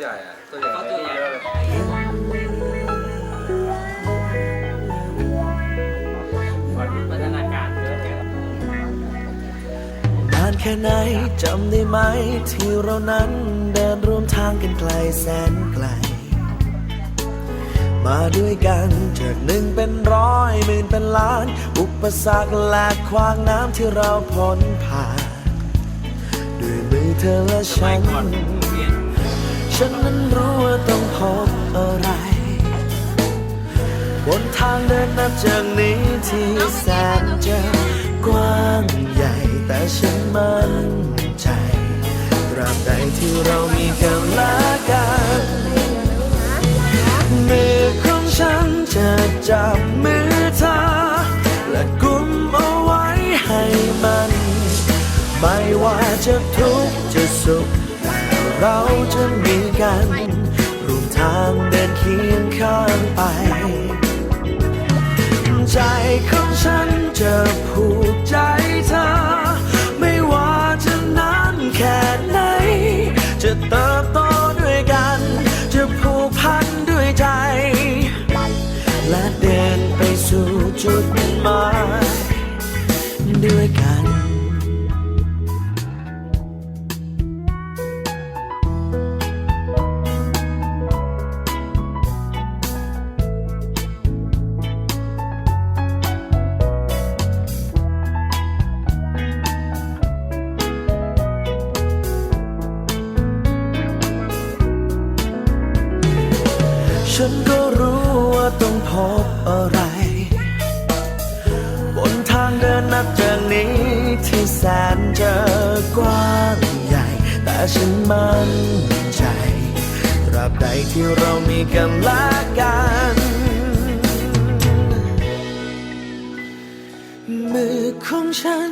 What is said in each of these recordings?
ใหญ่อะตัวใหญ่ตัวใหญ่นาเยยนแค่ไหนจำได้ไหม ที่เรานั้นเดินร่วมทางกันไกลแสนไกล มาด้วยกันจากหนึ่งเป็นร้อยหมื่นเป็นล้าน อุปสรรคแลกขวางน้ำที่เราพ้นผ่าน ด้วยมือเธอและฉัน ฉันนั้นรู้ว่าต้องพบอะไร บนทางเดินนับจากนี้ที่แสนจะกว้างใหญ่แต่ฉันมั่นใจตราบใดที่เรามีกันและกันมือของฉันจะจับมือเธอและกุมเอาไว้ให้มัน ไม่ว่าจะทุกข์จะสุขเราจะมี กันรวมทางเดินเคียงข้างไป ใจของ ฉันก็รู้ว่าต้องพบอะไร บนทางเดินนับจากนี้ที่แสนจะกว้างใหญ่ แต่ฉันมั่นใจตราบใดที่เรามีกันและกัน มือของฉัน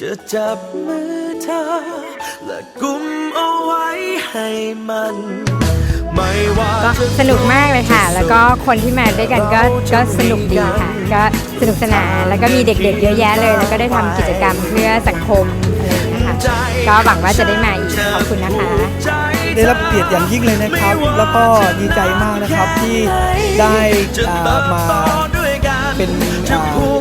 จะจับมือเธอ และกุมเอาไว้ให้มัน ก็จะสนุกมากเลยค่ะ แล้วก็คนที่มาด้วยกันก็ก็สนุกดีค่ะ ก็สนุกสนานแล้วก็มีเด็กๆ เยอะแยะเลย แล้วก็ได้ทำกิจกรรมเพื่อสังคมอะไรอย่างเงี้ยค่ะก็หวังว่าจะได้มาอีกขอบคุณนะคะ ได้รับเกียรติอย่างยิ่งเลยนะครับ แล้วก็ดีใจมากนะครับที่ได้อ่ามาเป็นอ่าผู้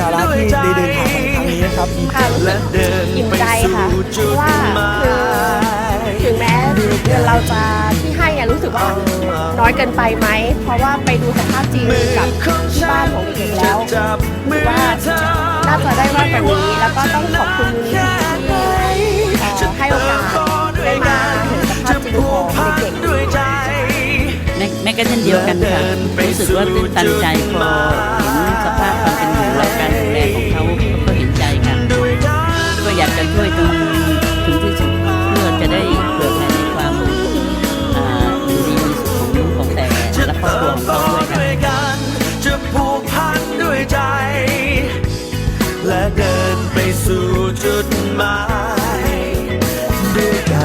สาระที่ได้เดินทางมาในครั้งนี้นะครับดีใจค่ะรู้สึกอิ่มใจค่ะเพราะว่าคือ ถึงแม้เงินเราจะที่ให้เนี่ยรู้สึกว่าน้อยเกินไปไหม เพราะว่าไปดูสภาพจริงกับที่บ้านของเด็กแล้วคือว่าน่าจะได้มากกว่านี้ แล้วก็ต้องขอบคุณที่ให้โอกาสได้มาเห็นสภาพจริงของเด็กแม่ก็เช่นเดียวกันค่ะรู้สึกว่าตื้นตันใจพอเห็นสภาพความเป็นอยู่และการดูแลของเขาก็เห็นใจค่ะก็อยากจะช่วยตรง Africa.